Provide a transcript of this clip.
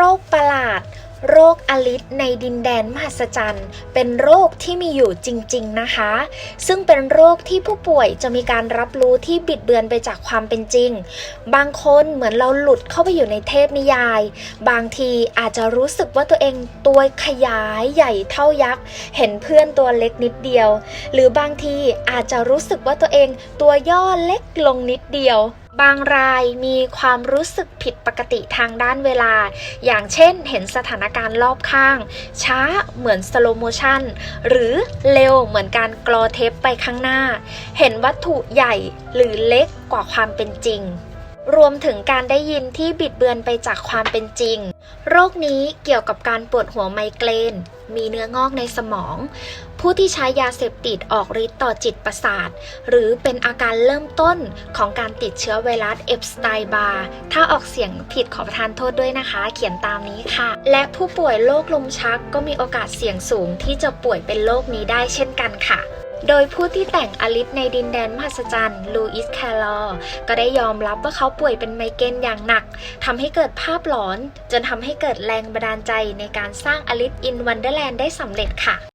โรคประหลาด โรคอลิสในดินแดนมหัศจรรย์ เป็นโรคที่มีอยู่จริง ๆนะคะ ซึ่งเป็นโรคที่ผู้ป่วยจะมีการรับรู้ที่บิดเบือนไปจากความเป็นจริง บางคนเหมือนเราหลุดเข้าไปอยู่ในเทพนิยาย บางทีอาจจะรู้สึกว่าตัวเองตัวขยายใหญ่เท่ายักษ์ เห็นเพื่อนตัวเล็กนิดเดียว หรือบางทีอาจจะรู้สึกว่าตัวเองตัวย่อเล็กลงนิดเดียว บางรายมีความรู้สึกผิดปกติทางด้านเวลา อย่างเช่นเห็นสถานการณ์รอบข้าง ช้าเหมือนสโลโมชันหรือเร็วเหมือนการกรอเทปไปข้างหน้า เห็นวัตถุใหญ่หรือเล็กกว่าความเป็นจริง รวมถึงการได้ยินที่บิดเบือนไปจากความเป็นจริง โรคนี้เกี่ยวกับการปวดหัวไมเกรน มีเนื้องอกในสมอง ผู้ที่ใช้ยาเสพติดออกฤทธิ์ต่อจิตประสาท หรือเป็นอาการเริ่มต้นของการติดเชื้อไวรัสเอฟสไตบาร์ถ้าออกเสียงผิดขอประทานโทษด้วยนะคะ เขียนตามนี้ค่ะ และผู้ป่วยโรคลมชักก็มีโอกาสเสี่ยงสูงที่จะป่วยเป็นโรคนี้ได้เช่นกันค่ะ โดยผู้ที่แต่งอลิสในดินแดนมหัศจรรย์ลูอิสแคลอร์ก็ได้ยอมรับว่าเขาป่วยเป็นไมเกรนอย่างหนักทำให้เกิดภาพหลอน จนทำให้เกิดแรงบันดาลใจในการสร้างอลิสอินวันเดอร์แลนด์ได้สำเร็จค่ะ